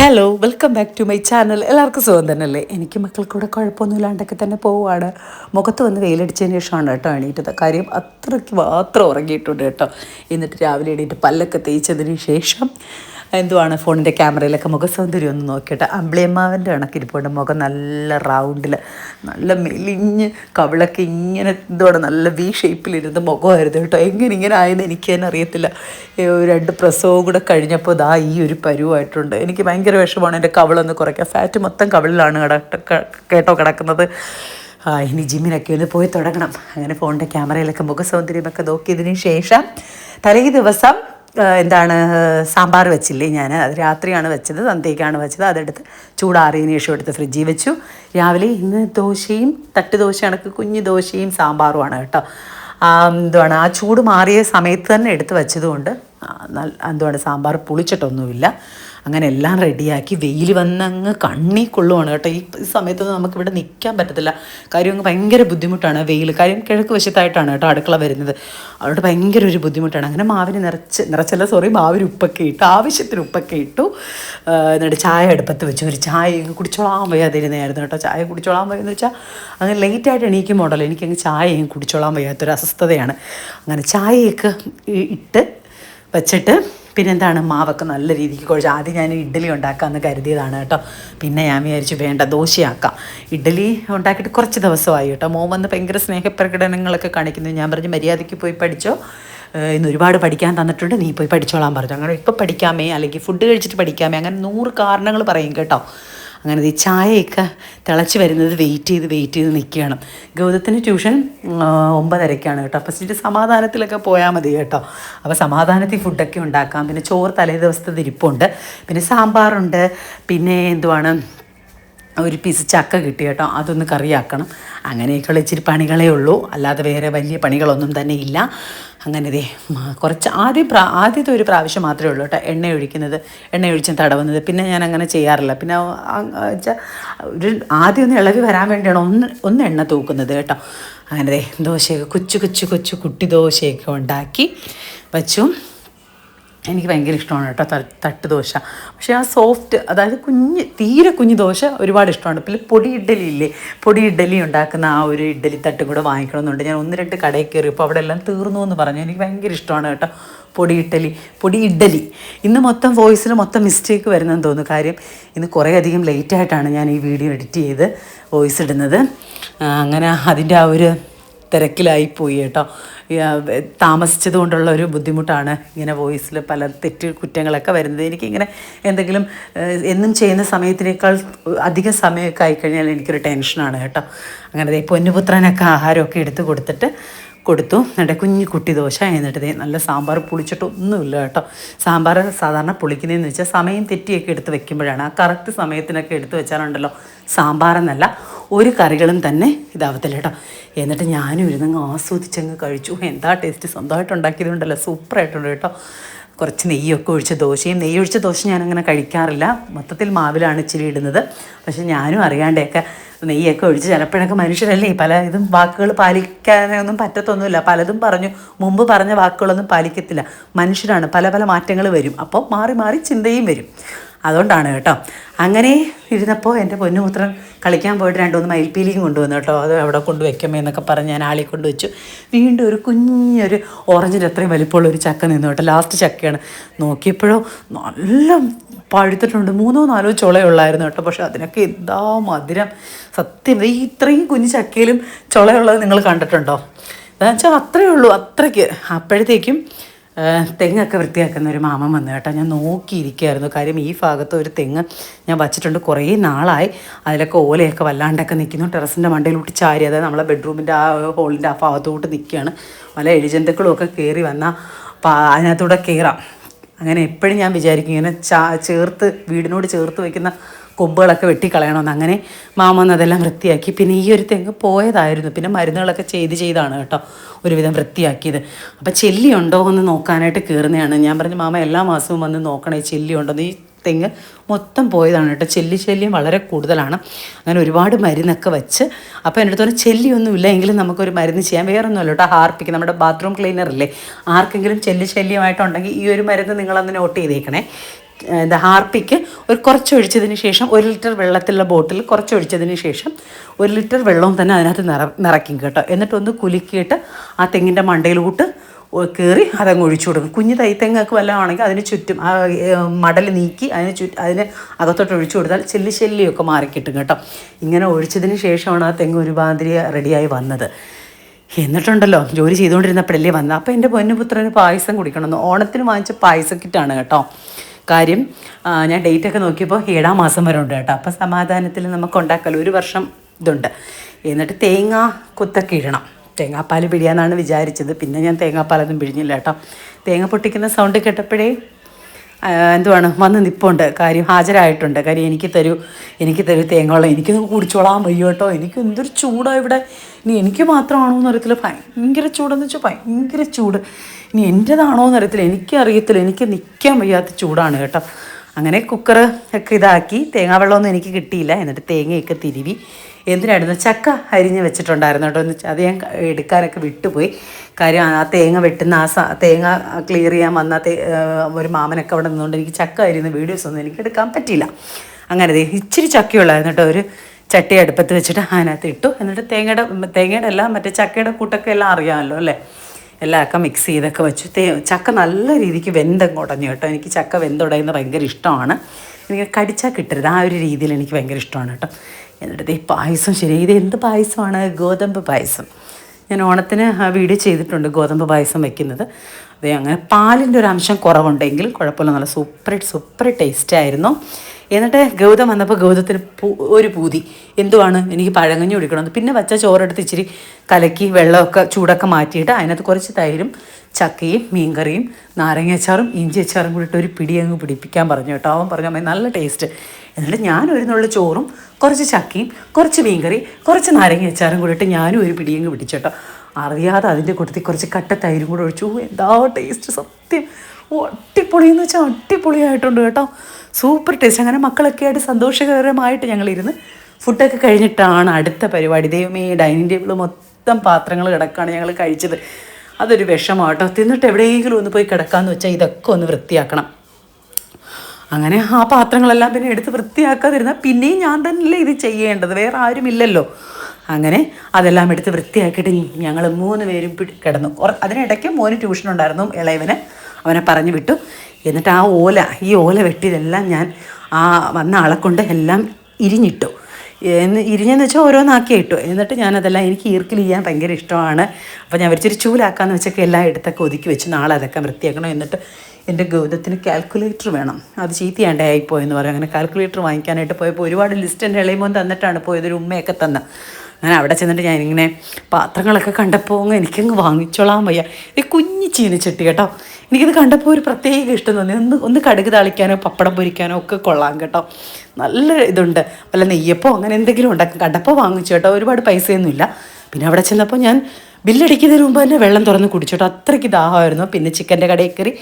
Hello welcome back to my channel എല്ലാവർക്കും സുഖം തന്നെയല്ലേ? എനിക്ക് മക്കൾക്കൂടെ കുഴപ്പമൊന്നുമില്ലാണ്ടൊക്കെ തന്നെ പോവുകയാണ് മുഖത്ത് വന്ന് വെയിലടിച്ചതിന് ശേഷമാണ് കേട്ടോ എണീറ്റത്. കാര്യം അത്രയ്ക്ക് മാത്രം ഉറങ്ങിയിട്ടുണ്ട് കേട്ടോ. എന്നിട്ട് രാവിലെ എണീറ്റ് പല്ലൊക്കെ തേച്ചതിന് ശേഷം എന്തുവാണ് ഫോണിന്റെ ക്യാമറയിലൊക്കെ മുഖസൗന്ദര്യം ഒന്ന് നോക്കിയിട്ട്? അമ്പിളിയമ്മാവന്റെ കണക്കിരിപ്പുണ്ട്. മുഖം നല്ല റൗണ്ടിൽ നല്ല മെലിഞ്ഞ് കവിളൊക്കെ ഇങ്ങനെ എന്തുവാണ് നല്ല വി ഷേപ്പിലിരുന്ന മുഖമായിരുന്നു കേട്ടോ. എങ്ങനെ ഇങ്ങനെ ആയെന്ന് എനിക്ക് തന്നെ അറിയത്തില്ല. രണ്ട് പ്രസവവും കൂടെ കഴിഞ്ഞപ്പോൾ ദാ ഈ ഒരു പരുവായിട്ടുണ്ട്. എനിക്ക് ഭയങ്കര വിഷമമാണ് എന്റെ കവിളൊന്ന് കുറയ്ക്കുക ഫാറ്റ് മൊത്തം കവിളിലാണ് കിട കേട്ടോ കിടക്കുന്നത്. ആ ഇനി ജിമ്മിനൊക്കെ ഒന്ന് പോയി തുടങ്ങണം. അങ്ങനെ ഫോണിന്റെ ക്യാമറയിലൊക്കെ മുഖസൗന്ദര്യമൊക്കെ നോക്കിയതിന് ശേഷം തലേ ദിവസം എന്താണ് സാമ്പാർ വെച്ചില്ലേ ഞാൻ അത് രാത്രിയാണ് വെച്ചത് സന്ധ്യയ്ക്കാണ് വെച്ചത്. അതെടുത്ത് ചൂടാറിയതിന് ശേഷം എടുത്ത് ഫ്രിഡ്ജിൽ വെച്ചു. രാവിലെ ഇന്ന് ദോശയും തട്ട് ദോശ കണക്ക് കുഞ്ഞു ദോശയും സാമ്പാറുമാണ് കേട്ടോ. എന്തുവാണ് ആ ചൂട് മാറിയ സമയത്ത് തന്നെ എടുത്ത് വെച്ചതുകൊണ്ട് എന്തുവാണ് സാമ്പാർ പുളിച്ചിട്ടൊന്നുമില്ല. അങ്ങനെ എല്ലാം റെഡിയാക്കി വെയിൽ വന്നങ്ങ് കണ്ണി കൊള്ളുവാണ് കേട്ടോ. ഈ സമയത്തൊന്നും നമുക്കിവിടെ നിൽക്കാൻ പറ്റത്തില്ല. കാര്യം അങ്ങ് ഭയങ്കര ബുദ്ധിമുട്ടാണ് വെയിൽ. കാര്യം കിഴക്ക് വശത്തായിട്ടാണ് കേട്ടോ അടുക്കള വരുന്നത്. അതുകൊണ്ട് ഭയങ്കര ഒരു ബുദ്ധിമുട്ടാണ്. അങ്ങനെ മാവിന് നിറച്ച് നിറച്ചല്ല സോറി മാവിന് ഉപ്പൊക്കെ ഇട്ടു ആവശ്യത്തിന് ഉപ്പൊക്കെ ഇട്ടു. എന്നിട്ട് ചായ അടുപ്പത്ത് വെച്ചു. ഒരു ചായ കുടിച്ചോളാൻ വയ്യാതിരുന്നായിരുന്നു കേട്ടോ. ചായ കുടിച്ചോളാൻ വയ്യെന്ന് വെച്ചാൽ അങ്ങനെ ലേറ്റായിട്ട് എണീക്കുമ്പോണ്ടല്ലോ എനിക്കങ്ങ് ചായയും കുടിച്ചോളാൻ വയ്യാത്തൊരു അസ്വസ്ഥതയാണ് അങ്ങനെ ചായയൊക്കെ ഇട്ട് വെച്ചിട്ട് പിന്നെന്താണ് മാവൊക്കെ നല്ല രീതിക്ക് കുഴച്ച് ആദ്യം ഞാൻ ഇഡ്ഡലി ഉണ്ടാക്കാമെന്ന് കരുതിയതാണ് കേട്ടോ. പിന്നെ ഞാൻ വിചാരിച്ചു വേണ്ട ദോശയാക്കാം. ഇഡ്ഡലി ഉണ്ടാക്കിയിട്ട് കുറച്ച് ദിവസമായി കേട്ടോ. മോൻ വന്ന് ഭയങ്കര സ്നേഹപ്രകടനങ്ങളൊക്കെ കാണിക്കുന്നു. ഞാൻ പറഞ്ഞു മര്യാദയ്ക്ക് പോയി പഠിച്ചോ. ഇന്ന് ഒരുപാട് പഠിക്കാൻ തന്നിട്ടുണ്ട്. നീ പോയി പഠിച്ചോളാൻ പറഞ്ഞു. അങ്ങനെ ഇപ്പോൾ പഠിക്കാമേ അല്ലെങ്കിൽ ഫുഡ് കഴിച്ചിട്ട് പഠിക്കാമേ. അങ്ങനെ നൂറ് കാരണങ്ങൾ പറയും കേട്ടോ. അങ്ങനെ ഈ ചായയൊക്കെ തിളച്ച് വരുന്നത് വെയിറ്റ് ചെയ്ത് വെയിറ്റ് ചെയ്ത് നിൽക്കുകയാണ്. ഗൗതത്തിന് ട്യൂഷൻ ഒമ്പതരയ്ക്കാണ് കേട്ടോ. അപ്പം ഇച്ചിരി സമാധാനത്തിലൊക്കെ പോയാൽ മതി കേട്ടോ. അപ്പോൾ സമാധാനത്തിൽ ഫുഡൊക്കെ ഉണ്ടാക്കാം. പിന്നെ ചോറ് തലേ ദിവസത്തെ ഇരിപ്പുണ്ട് പിന്നെ സാമ്പാറുണ്ട്. പിന്നെ എന്തുവാണ്? ഒരു പീസ് ചക്ക കിട്ടി കേട്ടോ. അതൊന്ന് കറിയാക്കണം. അങ്ങനെയൊക്കെയുള്ള ഇച്ചിരി പണികളേ ഉള്ളൂ. അല്ലാതെ വേറെ വലിയ പണികളൊന്നും തന്നെ ഇല്ല. അങ്ങനെ ദേ കുറച്ച് ആദ്യം പ്രാ ആദ്യത്തെ ഒരു പ്രാവശ്യം മാത്രമേ ഉള്ളൂ കേട്ടോ എണ്ണ ഒഴിക്കുന്നത് എണ്ണ ഒഴിച്ചും തടവുന്നത്. പിന്നെ ഞാൻ അങ്ങനെ ചെയ്യാറില്ല. പിന്നെ ഒരു ആദ്യം ഒന്ന് ഇളകി വരാൻ വേണ്ടിയാണ് ഒന്ന് ഒന്ന് എണ്ണ തൂക്കുന്നത് കേട്ടോ. അങ്ങനെ ദേ ദോശയൊക്കെ കൊച്ചു കൊച്ചു കൊച്ചു കുട്ടി ദോശയൊക്കെ ഉണ്ടാക്കി വച്ചു. എനിക്ക് ഭയങ്കര ഇഷ്ടമാണ് കേട്ടോ തട്ട് ദോശ. പക്ഷേ ആ സോഫ്റ്റ് അതായത് കുഞ്ഞ് തീരെ കുഞ്ഞ് ദോശ ഒരുപാട് ഇഷ്ടമാണ്. പിന്നെ പൊടി ഇഡ്ഡലി ഇല്ലേ പൊടി ഇഡ്ഡലി ഉണ്ടാക്കുന്ന ആ ഒരു ഇഡ്ഡലി തട്ടും കൂടെ വാങ്ങിക്കണമെന്നുണ്ട്. ഞാൻ ഒന്ന് രണ്ട് കടയിൽ കയറിയപ്പോൾ അവിടെ എല്ലാം തീർന്നു എന്ന് പറഞ്ഞു. എനിക്ക് ഭയങ്കര ഇഷ്ടമാണ് കേട്ടോ പൊടി ഇഡ്ഡലി. പൊടി ഇഡ്ഡലി. ഇന്ന് മൊത്തം വോയിസിൽ മൊത്തം മിസ്റ്റേക്ക് വരുന്നെന്ന് തോന്നുന്നു. കാര്യം ഇന്ന് കുറേ അധികം ലേറ്റായിട്ടാണ് ഞാൻ ഈ വീഡിയോ എഡിറ്റ് ചെയ്ത് വോയിസ് ഇടുന്നത്. അങ്ങനെ അതിന്റെ ആ ഒരു തിരക്കിലായി പോയി കേട്ടോ. താമസിച്ചത് കൊണ്ടുള്ള ഒരു ബുദ്ധിമുട്ടാണ് ഇങ്ങനെ വോയിസിൽ പല തെറ്റ് കുറ്റങ്ങളൊക്കെ വരുന്നത്. എനിക്കിങ്ങനെ എന്തെങ്കിലും എന്നും ചെയ്യുന്ന സമയത്തിനേക്കാൾ അധിക സമയമൊക്കെ ആയിക്കഴിഞ്ഞാൽ എനിക്കൊരു ടെൻഷനാണ് കേട്ടോ. അങ്ങനെ പൊന്നുപുത്രനൊക്കെ ആഹാരമൊക്കെ എടുത്ത് കൊടുത്തിട്ട് കൊടുത്തു. എന്നിട്ട് കുഞ്ഞു കുട്ടി ദോശ എന്നിട്ട് നല്ല സാമ്പാർ പുളിച്ചിട്ടൊന്നുമില്ല കേട്ടോ. സാമ്പാർ സാധാരണ പുളിക്കുന്നതെന്ന് വെച്ചാൽ സമയം തെറ്റിയൊക്കെ എടുത്ത് വെക്കുമ്പോഴാണ്. ആ കറക്റ്റ് സമയത്തിനൊക്കെ എടുത്ത് വെച്ചാലുണ്ടല്ലോ സാമ്പാറെന്നല്ല ഒരു കറികളും തന്നെ ഇതാവത്തില്ല കേട്ടോ. എന്നിട്ട് ഞാനും ഇരുന്നങ്ങ് ആസ്വദിച്ചങ്ങ് കഴിച്ചു. എന്താ ടേസ്റ്റ് സ്വന്തമായിട്ട് ഉണ്ടാക്കിയതുകൊണ്ടല്ലോ? സൂപ്പറായിട്ടുണ്ട് കേട്ടോ. കുറച്ച് നെയ്യൊക്കെ ഒഴിച്ച ദോശയും നെയ്യ് ഒഴിച്ച ദോശ ഞാനങ്ങനെ കഴിക്കാറില്ല. മൊത്തത്തിൽ മാവിലാണ് ഇച്ചിരി ഇടുന്നത്. പക്ഷെ ഞാനും അറിയാണ്ടൊക്കെ നെയ്യൊക്കെ ഒഴിച്ച് ചിലപ്പോഴൊക്കെ മനുഷ്യരല്ലേ പല ഇതും വാക്കുകൾ പാലിക്കാനൊന്നും പറ്റത്തൊന്നുമില്ല. പലതും പറഞ്ഞു. മുമ്പ് പറഞ്ഞ വാക്കുകളൊന്നും പാലിക്കത്തില്ല. മനുഷ്യരാണ്. പല പല മാറ്റങ്ങൾ വരും. അപ്പോൾ മാറി മാറി ചിന്തയും വരും. അതുകൊണ്ടാണ് കേട്ടോ. അങ്ങനെ ഇരുന്നപ്പോൾ എന്റെ പൊന്നുപുത്രൻ കളിക്കാൻ പോയിട്ട് രണ്ടുമൂന്ന് മയിൽപ്പീലിയും കൊണ്ടുവന്നു കേട്ടോ. അത് അവിടെ കൊണ്ട് എന്നൊക്കെ പറഞ്ഞ് ഞാൻ ആളെ കൊണ്ട് വെച്ചു. വീണ്ടും ഒരു കുഞ്ഞൊരു ഓറഞ്ചിന്റെ അത്രയും വലിപ്പമുള്ള ഒരു ചക്ക നിന്നു കേട്ടോ. ലാസ്റ്റ് ചക്കയാണ്. നോക്കിയപ്പോഴോ നല്ല പഴുത്തിട്ടുണ്ട്. മൂന്നോ നാലോ ചുളയുള്ളായിരുന്നു കേട്ടോ. പക്ഷേ അതിനൊക്കെ എന്താ മധുരം. സത്യം ഈ ഇത്രയും കുഞ്ഞു ചക്കയിലും ചുളയുള്ളത് നിങ്ങൾ കണ്ടിട്ടുണ്ടോ? എന്നുവെച്ചാൽ അത്രയേ ഉള്ളൂ അത്രയ്ക്ക്. അപ്പോഴത്തേക്കും തെങ്ങൊക്കെ വൃത്തിയാക്കുന്ന ഒരു മാമൻ വന്നു കേട്ടോ. ഞാൻ നോക്കിയിരിക്കുകയായിരുന്നു. കാര്യം ഈ ഭാഗത്ത് ഒരു തെങ്ങ് ഞാൻ വച്ചിട്ടുണ്ട്. കുറേ നാളായി. അതിലൊക്കെ ഓലയൊക്കെ വല്ലാണ്ടൊക്കെ നിൽക്കുന്നു. ടെറസിന്റെ മണ്ടയിലോട്ട് ചാരി അതായത് നമ്മളെ ബെഡ്റൂമിന്റെ ആ ഹോളിന്റെ ആ ഭാഗത്തോട്ട് നിൽക്കുകയാണ്. പല എഴുജന്തുക്കളും ഒക്കെ കയറി വന്നാൽ അതിനകത്തൂടെ കയറാം. അങ്ങനെ എപ്പോഴും ഞാൻ വിചാരിക്കും ഇങ്ങനെ ചേർത്ത് വീടിനോട് ചേർത്ത് വയ്ക്കുന്ന കൊമ്പുകളൊക്കെ വെട്ടിക്കളയണമെന്ന് അങ്ങനെ മാമ അതെല്ലാം വൃത്തിയാക്കി. പിന്നെ ഈ ഒരു തെങ്ങ് പോയതായിരുന്നു. പിന്നെ മരുന്നുകളൊക്കെ ചെയ്ത് ചെയ്താണ് കേട്ടോ ഒരുവിധം വൃത്തിയാക്കിയത്. അപ്പം ചെല്ലിയുണ്ടോ എന്ന് നോക്കാനായിട്ട് കയറുന്നതാണ്. ഞാൻ പറഞ്ഞു മാമ എല്ലാ മാസവും വന്ന് നോക്കണേ ചെല്ലി ഉണ്ടോ ഈ തെങ്ങ് മൊത്തം പോയതാണ് കേട്ടോ. ചെല്ലി ശല്യം വളരെ കൂടുതലാണ്. അങ്ങനെ ഒരുപാട് മരുന്നൊക്കെ വെച്ച്. അപ്പോൾ എന്റെ അടുത്ത് ചെല്ലിയൊന്നും ചെല്ലിയൊന്നുമില്ല എങ്കിലും നമുക്കൊരു മരുന്ന് ചെയ്യാം. വേറൊന്നുമല്ല കേട്ടോ ഹാർപ്പിക്ക്. നമ്മുടെ ബാത്റൂം ക്ലീനർ അല്ലേ ആർക്കെങ്കിലും ചെല്ലി ശല്യമായിട്ടുണ്ടെങ്കിൽ ഈ ഒരു മരുന്ന് നിങ്ങളൊന്ന് നോട്ട് ചെയ്തേക്കണേ. എന്താ ഹാർപ്പിക്ക് ഒരു കുറച്ച് ഒഴിച്ചതിന് ശേഷം ഒരു ലിറ്റർ വെള്ളത്തിലുള്ള ബോട്ടിൽ കുറച്ച് ഒഴിച്ചതിന് ശേഷം ഒരു ലിറ്റർ വെള്ളവും തന്നെ അതിനകത്ത് നിറ നിറയ്ക്കും കേട്ടോ. എന്നിട്ടൊന്ന് കുലുക്കിയിട്ട് ആ തെങ്ങിന്റെ മണ്ടയിലോട്ട് കയറി അതങ്ങ് ഒഴിച്ചു കൊടുക്കും. കുഞ്ഞ് തൈത്തെങ്ങൊക്കെ വല്ലതും ആണെങ്കിൽ അതിന് ചുറ്റും ആ മടൽ നീക്കി അതിന് ചുറ്റും അതിന് അകത്തോട്ട് ഒഴിച്ചു കൊടുത്താൽ ചെല്ലി ചെല്ലിയൊക്കെ മാറിക്കിട്ടും കേട്ടോ. ഇങ്ങനെ ഒഴിച്ചതിന് ശേഷമാണ് ആ തെങ്ങ് ഒരുമാതിരി റെഡിയായി വന്നത്. എന്നിട്ടുണ്ടല്ലോ ജോലി ചെയ്തുകൊണ്ടിരുന്നപ്പോഴല്ലേ വന്നത്. അപ്പോൾ എന്റെ പൊന്നുപുത്രന് പായസം കുടിക്കണമെന്ന്. ഓണത്തിന് വാങ്ങിച്ച പായസം കിറ്റാണ് കേട്ടോ. കാര്യം ഞാൻ ഡേറ്റ് ഒക്കെ നോക്കിയപ്പോൾ ഏഴാം മാസം വരെ ഉണ്ട് കേട്ടോ. അപ്പോൾ സമാധാനത്തിൽ നമുക്ക് ഉണ്ടാക്കല്ലോ ഒരു വർഷം ഇതുണ്ട്. എന്നിട്ട് തേങ്ങ കുത്തൊക്കെ ഇടണം. തേങ്ങാപ്പാൽ പിഴിയാന്നാണ് വിചാരിച്ചത്. പിന്നെ ഞാൻ തേങ്ങാപ്പാലൊന്നും പിഴിഞ്ഞില്ല കേട്ടോ. തേങ്ങ പൊട്ടിക്കുന്ന സൗണ്ട് കേട്ടപ്പോഴേ എന്തുവാണ്? വന്ന് നിപ്പുണ്ട്. കാര്യം ഹാജരായിട്ടുണ്ട്. കാര്യം എനിക്ക് തരൂ എനിക്ക് തരൂ തേങ്ങവെള്ളം എനിക്കൊന്ന് കുടിച്ചോളാം വയ്യ കേട്ടോ. എനിക്ക് എന്തൊരു ചൂടാണ് ഇവിടെ. ഇനി എനിക്ക് മാത്രമാണോ എന്ന് അറിയത്തില്ല ഭയങ്കര ചൂടെന്ന് വെച്ചാൽ ഭയങ്കര ചൂട്. ഇനി എന്റെതാണോ എന്ന് അറിയത്തില്ല. എനിക്കറിയത്തില്ല എനിക്ക് നിൽക്കാൻ വയ്യാത്ത ചൂടാണ് കേട്ടോ. അങ്ങനെ കുക്കർ ഒക്കെ ഇതാക്കി. തേങ്ങാവെള്ളമൊന്നും എനിക്ക് കിട്ടിയില്ല. എന്നിട്ട് തേങ്ങയൊക്കെ തിരുവി. എന്തിനായിരുന്നു? ചക്ക അരിഞ്ഞ് വെച്ചിട്ടുണ്ടായിരുന്നു കേട്ടോ. എന്ന് അത് ഞാൻ എടുക്കാനൊക്കെ വിട്ടുപോയി. കാര്യം ആ തേങ്ങ വെട്ടുന്ന ആ തേങ്ങ ക്ലിയർ ചെയ്യാൻ വന്ന ഒരു മാമനൊക്കെ അവിടെ നിന്നുകൊണ്ട് എനിക്ക് ചക്ക അരിയുന്ന വീഡിയോസ് ഒന്നും എനിക്ക് എടുക്കാൻ പറ്റിയില്ല. അങ്ങനെ ഇച്ചിരി ചക്കയുള്ളായിരുന്നു കേട്ടോ. ഒരു ചട്ടി അടുപ്പത്ത് വെച്ചിട്ട് അതിനകത്ത് ഇട്ടു. എന്നിട്ട് തേങ്ങയുടെ തേങ്ങയുടെ എല്ലാം മറ്റേ ചക്കയുടെ കൂട്ടൊക്കെ എല്ലാം അറിയാമല്ലോ അല്ലേ? എല്ലാം ഒക്കെ മിക്സ് ചെയ്തൊക്കെ വെച്ചു തേ ചക്ക നല്ല രീതിക്ക് വെന്തങ്ങ് ഉടഞ്ഞു കേട്ടോ. എനിക്ക് ചക്ക വെന്തുടയുന്നത് ഭയങ്കര ഇഷ്ടമാണ്. എനിക്ക് കടിച്ചാൽ കിട്ടരുത്. ആ ഒരു രീതിയിൽ എനിക്ക് ഭയങ്കര ഇഷ്ടമാണ് കേട്ടോ. എന്നിട്ട് ഈ പായസം ശരി. ഇത് എന്ത് പായസമാണ്? ഗോതമ്പ് പായസം. ഞാൻ ഓണത്തിന് വീഡിയോ ചെയ്തിട്ടുണ്ട് ഗോതമ്പ് പായസം വെക്കുന്നത്. അതെ അങ്ങനെ പാലിന്റെ ഒരു അംശം കുറവുണ്ടെങ്കിൽ കുഴപ്പമില്ല. നല്ല സൂപ്പർ സൂപ്പർ ടേസ്റ്റ് ആയിരുന്നു. എന്നിട്ട് ഗൗതം വന്നപ്പോൾ ഗൗതത്തിന് ഒരു പൂതി. എന്തുവാണ്? എനിക്ക് പഴങ്ങഞ്ഞി കുടിക്കണമെന്ന്. പിന്നെ വച്ച ചോറെടുത്ത് ഇച്ചിരി കലക്കി വെള്ളമൊക്കെ ചൂടൊക്കെ മാറ്റിയിട്ട് അതിനകത്ത് കുറച്ച് തൈരും ചക്കയും മീൻകറിയും നാരങ്ങ അച്ചാറും ഇഞ്ചി അച്ചാറും കൂടിയിട്ട് ഒരു പിടി അങ്ങ് പിടിപ്പിക്കാൻ പറഞ്ഞു കേട്ടോ. അവൻ പറഞ്ഞു അമ്മ നല്ല ടേസ്റ്റ്. എന്നിട്ട് ഞാൻ ഒരു ചോറും കുറച്ച് ചക്കയും കുറച്ച് മീൻകറി കുറച്ച് നാരങ്ങ അച്ചാറും കൂടിയിട്ട് ഞാനും ഒരു പിടിയങ്ങ് പിടിച്ചു കേട്ടോ. അറിയാതെ അതിന്റെ കൂട്ടത്തിൽ കുറച്ച് കട്ട തൈരും കൂടെ ഒഴിച്ചു. എന്താ ടേസ്റ്റ് സത്യം. അടിപൊളി എന്ന് വെച്ചാൽ അടിപൊളിയായിട്ടുണ്ട് കേട്ടോ. സൂപ്പർ ടേസ്റ്റ് അങ്ങനെ മക്കളൊക്കെ ആയിട്ട് സന്തോഷകരമായിട്ട് ഞങ്ങളിരുന്ന് ഫുഡൊക്കെ കഴിഞ്ഞിട്ടാണ് അടുത്ത പരിപാടി. ദൈവമേ ഡൈനിങ് ടേബിൾ മൊത്തം പാത്രങ്ങൾ കിടക്കുകയാണ് ഞങ്ങൾ കഴിച്ചത്. അതൊരു വിഷമാട്ടോ തിന്നിട്ട് എവിടെയെങ്കിലും ഒന്ന് പോയി കിടക്കാമെന്ന് വെച്ചാൽ ഇതൊക്കെ ഒന്ന് വൃത്തിയാക്കണം. അങ്ങനെ ആ പാത്രങ്ങളെല്ലാം പിന്നെ എടുത്ത് വൃത്തിയാക്കാതിരുന്നാൽ പിന്നെയും ഞാൻ തന്നെയല്ലേ ഇത് ചെയ്യേണ്ടത്. വേറെ ആരുമില്ലല്ലോ. അങ്ങനെ അതെല്ലാം എടുത്ത് വൃത്തിയാക്കിയിട്ട് ഞങ്ങൾ മൂന്ന് പേരും കിടന്നു. അതിനിടയ്ക്ക് മോന് ട്യൂഷൻ ഉണ്ടായിരുന്നു ഇളയവന്. അവനെ പറഞ്ഞു വിട്ടു. എന്നിട്ട് ആ ഓല ഈ ഓല വെട്ടിയതെല്ലാം ഞാൻ ആ വന്ന ആളെ കൊണ്ട് എല്ലാം ഇരിഞ്ഞിട്ടു. എന്ന് ഇരിഞ്ഞെന്ന് വെച്ചാൽ ഓരോന്നാക്കി ഇട്ടു. എന്നിട്ട് ഞാനതെല്ലാം എനിക്ക് ഈർക്കിൽ ചെയ്യാൻ ഭയങ്കര ഇഷ്ടമാണ്. അപ്പോൾ ഞാൻ വിരിച്ചൊരു ചൂലാക്കാന്ന് വെച്ചൊക്കെ എല്ലാം എടുത്തൊക്കെ ഒതുക്കി വെച്ച് നാളെ അതൊക്കെ വൃത്തിയാക്കണം എന്നിട്ട് എന്റെ ഗൗതത്തിന് കാൽക്കുലേറ്റർ വേണം. അത് ചീത്തയാണ്ടായിപ്പോയെന്ന് പറയും. അങ്ങനെ കാൽക്കുലേറ്റർ വാങ്ങിക്കാനായിട്ട് പോയപ്പോൾ ഒരുപാട് ലിസ്റ്റ് എന്റെ ഇളയമോൻ തന്നിട്ടാണ് പോയത് ഒരു ഉമ്മയൊക്കെ തന്ന. അങ്ങനെ അവിടെ ചെന്നിട്ട് ഞാനിങ്ങനെ പാത്രങ്ങളൊക്കെ കണ്ടപ്പോൾ എനിക്കങ്ങ് വാങ്ങിച്ചോളാൻ വയ്യ. ഈ കുഞ്ഞി ചീനിച്ചട്ടി കേട്ടോ. എനിക്കിത് കണ്ടപ്പോൾ ഒരു പ്രത്യേക ഇഷ്ടം തോന്നി. ഒന്ന് ഒന്ന് കടുക് താളിക്കാനോ പപ്പടം പൊരിക്കാനോ ഒക്കെ കൊള്ളാം കേട്ടോ. നല്ല ഇതുണ്ട്. വല്ല നെയ്യപ്പോ അങ്ങനെ എന്തെങ്കിലും ഉണ്ടാക്കും. കണ്ടപ്പോൾ വാങ്ങിച്ചു കേട്ടോ. ഒരുപാട് പൈസയൊന്നുമില്ല പിന്നെ അവിടെ ചെന്നപ്പോൾ ഞാൻ ബില്ലടിക്കുന്നതിന് മുമ്പ് തന്നെ വെള്ളം തുറന്ന് കുടിച്ചു കേട്ടോ. അത്രയ്ക്ക് ദാഹമായിരുന്നു. പിന്നെ ചിക്കന്റെ കടയിൽ കയറി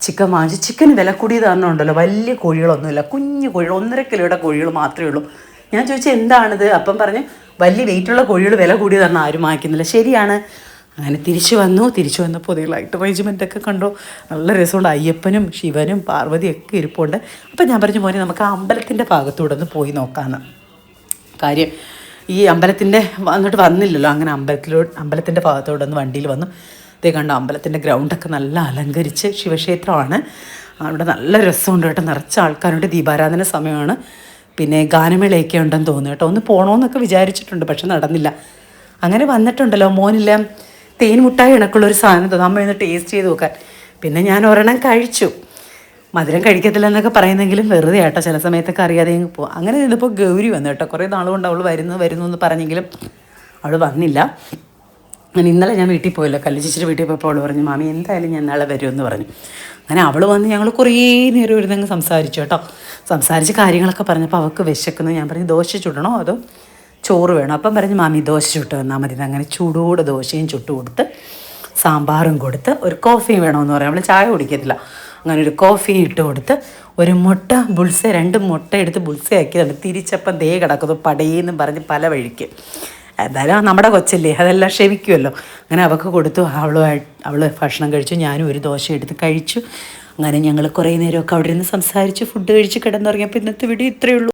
ചിക്കൻ വാങ്ങിച്ചു. ചിക്കന് വില കൂടിയതാണെന്ന് ഉണ്ടല്ലോ. വലിയ കോഴികളൊന്നുമില്ല. കുഞ്ഞു കോഴികൾ ഒന്നര കിലോയുടെ കോഴികൾ മാത്രമേ ഉള്ളൂ. ഞാൻ ചോദിച്ചു എന്താണിത്? അപ്പം പറഞ്ഞ് വലിയ വെയിറ്റുള്ള കോഴികൾ വില കൂടിയതാണ് ആരും വാങ്ങിക്കുന്നില്ല. ശരിയാണ്. അങ്ങനെ തിരിച്ചു വന്നു. തിരിച്ചു വന്നപ്പോൾ അതേ ലൈറ്റ് അറേഞ്ച്മെന്റ് ഒക്കെ കണ്ടോ. നല്ല രസമുണ്ട്. അയ്യപ്പനും ശിവനും പാർവതിയൊക്കെ ഇരിപ്പുണ്ട്. അപ്പം ഞാൻ പറഞ്ഞു മോനെ നമുക്ക് ആ അമ്പലത്തിന്റെ ഭാഗത്തൂടെ ഒന്ന് പോയി നോക്കാമെന്ന് കാര്യം ഈ അമ്പലത്തിന്റെ വന്നിട്ട് വന്നില്ലല്ലോ. അങ്ങനെ അമ്പലത്തിലോട്ട് അമ്പലത്തിന്റെ ഭാഗത്തോടെ ഒന്ന് വണ്ടിയിൽ വന്നു. ഇതേ കണ്ടോ അമ്പലത്തിന്റെ ഗ്രൗണ്ടൊക്കെ നല്ല അലങ്കരിച്ച് ശിവക്ഷേത്രമാണ്. അവിടെ നല്ല രസമുണ്ട് കേട്ടോ. നിറച്ച ആൾക്കാരുണ്ട്. ദീപാരാധന സമയമാണ്. പിന്നെ ഗാനമേളയൊക്കെ ഉണ്ടെന്ന് തോന്നുന്നു കേട്ടോ. ഒന്ന് പോകണമെന്നൊക്കെ വിചാരിച്ചിട്ടുണ്ട് പക്ഷെ നടന്നില്ല. അങ്ങനെ വന്നിട്ടുണ്ടല്ലോ മോനെല്ലാം തേൻ മുട്ടായി ഇണക്കുള്ള ഒരു സാധനം തോന്നുന്നു അമ്മ ഒന്ന് ടേസ്റ്റ് ചെയ്ത് നോക്കാൻ. പിന്നെ ഞാൻ ഒരെണ്ണം കഴിച്ചു. മധുരം കഴിക്കത്തില്ല എന്നൊക്കെ പറയുന്നെങ്കിലും വെറുതെ ആട്ടോ. ചില സമയത്തൊക്കെ അറിയാതെ പോകും അങ്ങനെ നിന്നപ്പോൾ ഗൗരി വന്നു കേട്ടോ. കുറേ നാളുകൊണ്ട് കൊണ്ട് അവൾ വരുന്നു വരുന്നു എന്ന് പറഞ്ഞെങ്കിലും അവൾ വന്നില്ല. ഞാൻ ഇന്നലെ ഞാൻ വീട്ടിൽ പോയല്ലോ. കല്ലിച്ചിട്ട് വീട്ടിൽ പോയപ്പോൾ അവൾ പറഞ്ഞു മാമി എന്തായാലും ഞാൻ നാളെ വരുമെന്ന് പറഞ്ഞു. അങ്ങനെ അവൾ വന്ന് ഞങ്ങൾ കുറേ നേരം ഇരുന്നങ്ങ് സംസാരിച്ചു കേട്ടോ. സംസാരിച്ച് കാര്യങ്ങളൊക്കെ പറഞ്ഞപ്പോൾ അവൾക്ക് വിശക്കുന്നു. ഞാൻ പറഞ്ഞു ദോശ ചുടണോ അതോ ചോറ് വേണോ? അപ്പം പറഞ്ഞു മാമി ദോശ ചുട്ട് തന്നാൽ മതി. അങ്ങനെ ചൂടോടെ ദോശയും ചുട്ട് കൊടുത്ത് സാമ്പാറും കൊടുത്ത് ഒരു കോഫിയും വേണമെന്ന് പറയാം നമ്മൾ ചായ കുടിക്കത്തില്ല. അങ്ങനെ ഒരു കോഫി ഇട്ട് കൊടുത്ത് ഒരു മുട്ട ബുൾസ രണ്ട് മുട്ട എടുത്ത് ബുൾസയാക്കി തന്നെ തിരിച്ചപ്പം ദേ കിടക്കുന്നു പടയെന്നും പറഞ്ഞ് പല വഴിക്ക്. എന്തായാലും നമ്മുടെ കൊച്ചല്ലേ അതെല്ലാം ക്ഷമിക്കുമല്ലോ അങ്ങനെ അവൾക്ക് കൊടുത്തു അവളുമായിട്ട് അവൾ ഭക്ഷണം കഴിച്ചു ഞാനും ഒരു ദോശ എടുത്ത് കഴിച്ചു. അങ്ങനെ ഞങ്ങൾ കുറേ നേരമൊക്കെ അവിടെ നിന്ന് സംസാരിച്ച് ഫുഡ് കഴിച്ച് കിടന്നുറങ്ങിയപ്പോൾ ഇന്നത്തെ വീഡിയോ ഇത്രയേ ഉള്ളൂ.